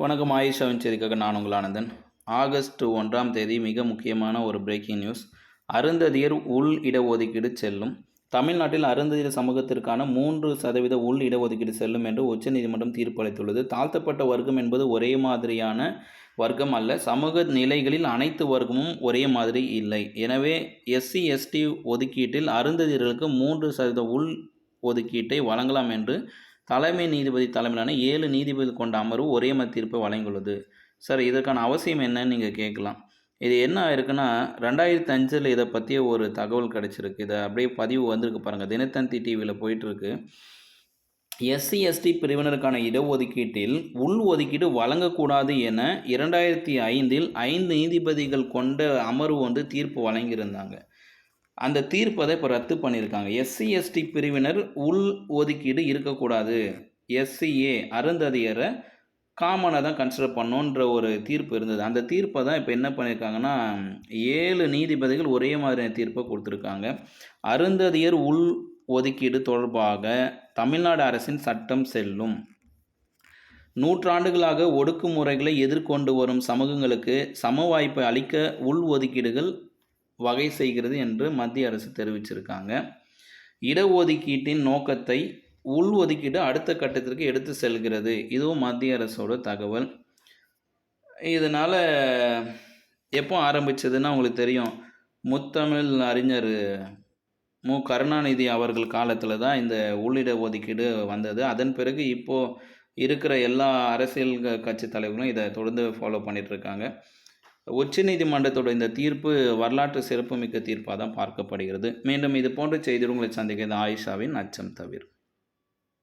வணக்கம் ஆயிஷாவின் செய்திக்காக நான் உங்கள் ஆனந்தன். ஆகஸ்ட் ஒன்றாம் தேதி மிக முக்கியமான ஒரு பிரேக்கிங் நியூஸ் அருந்ததியர் உள் இடஒதுக்கீடு செல்லும். தமிழ்நாட்டில் அருந்ததியர் சமூகத்திற்கான மூன்று சதவீத உள் இடஒதுக்கீடு செல்லும் என்று உச்சநீதிமன்றம் தீர்ப்பளித்துள்ளது. தாழ்த்தப்பட்ட வர்க்கம் என்பது ஒரே மாதிரியான வர்க்கம் அல்ல. சமூக நிலைகளில் அனைத்து வர்க்கமும் ஒரே மாதிரி இல்லை. எனவே எஸ்சி எஸ்டி ஒதுக்கீட்டில் அருந்ததியர்களுக்கு மூன்று சதவீத உள் ஒதுக்கீட்டை வழங்கலாம் என்று தலைமை நீதிபதி தலைமையிலான ஏழு நீதிபதி கொண்ட அமர்வு ஒரே மத தீர்ப்பை வழங்கியுள்ளது. சார் இதற்கான அவசியம் என்னன்னு நீங்கள் கேட்கலாம். இது என்ன ஆயிருக்குன்னா ரெண்டாயிரத்தி அஞ்சில் இதை பற்றிய ஒரு தகவல் கிடச்சிருக்கு. இதை அப்படியே பதிவு வந்திருக்கு பாருங்கள் தினத்தந்தி டிவியில் போயிட்டுருக்கு. எஸ்சி எஸ்டி பிரிவினருக்கான இடஒதுக்கீட்டில் உள் ஒதுக்கீடு வழங்கக்கூடாது என இரண்டாயிரத்தி ஐந்தில் ஐந்து நீதிபதிகள் கொண்ட அமர்வு வந்து தீர்ப்பு வழங்கியிருந்தாங்க. அந்த தீர்ப்பை தான் இப்போ ரத்து பண்ணியிருக்காங்க. எஸ்சி எஸ்டி பிரிவினர் உள் ஒதுக்கீடு இருக்கக்கூடாது. எஸ்சிஏ அருந்ததியரை காமனாக தான் கன்சிடர் பண்ணோன்ற ஒரு தீர்ப்பு இருந்தது. அந்த தீர்ப்பை தான் இப்போ என்ன பண்ணியிருக்காங்கன்னா ஏழு நீதிபதிகள் ஒரே மாதிரியான தீர்ப்பை கொடுத்துருக்காங்க. அருந்ததியர் உள் ஒதுக்கீடு தொடர்பாக தமிழ்நாடு அரசின் சட்டம் செல்லும். நூற்றாண்டுகளாக ஒடுக்குமுறைகளை எதிர்கொண்டு வரும் சமூகங்களுக்கு சம வாய்ப்பை அளிக்க உள் ஒதுக்கீடுகள் வகை செய்கிறது என்று மத்திய அரசு தெரிவிச்சிருக்காங்க. இடஒதுக்கீட்டின் நோக்கத்தை உள் ஒதுக்கீடு அடுத்த கட்டத்திற்கு எடுத்து செல்கிறது. இதுவும் மத்திய அரசோட தகவல். இதனால் எப்போ ஆரம்பிச்சதுன்னா உங்களுக்கு தெரியும். முத்தமிழ் அறிஞர் மு. கருணாநிதி அவர்கள் காலத்தில் தான் இந்த உள்ளிட ஒதுக்கீடு வந்தது. அதன் பிறகு இப்போது இருக்கிற எல்லா அரசியல் கட்சி தலைவர்களும் இதை தொடர்ந்து ஃபாலோ பண்ணிகிட்ருக்காங்க உச்சநீதிமன்றத்தோட இந்த தீர்ப்பு வரலாற்று சிறப்புமிக்க தீர்ப்பாக தான் பார்க்கப்படுகிறது. மீண்டும் இது போன்ற செய்தி உங்களை சந்திக்கிறது ஆயிஷாவின் அச்சம் தவிர.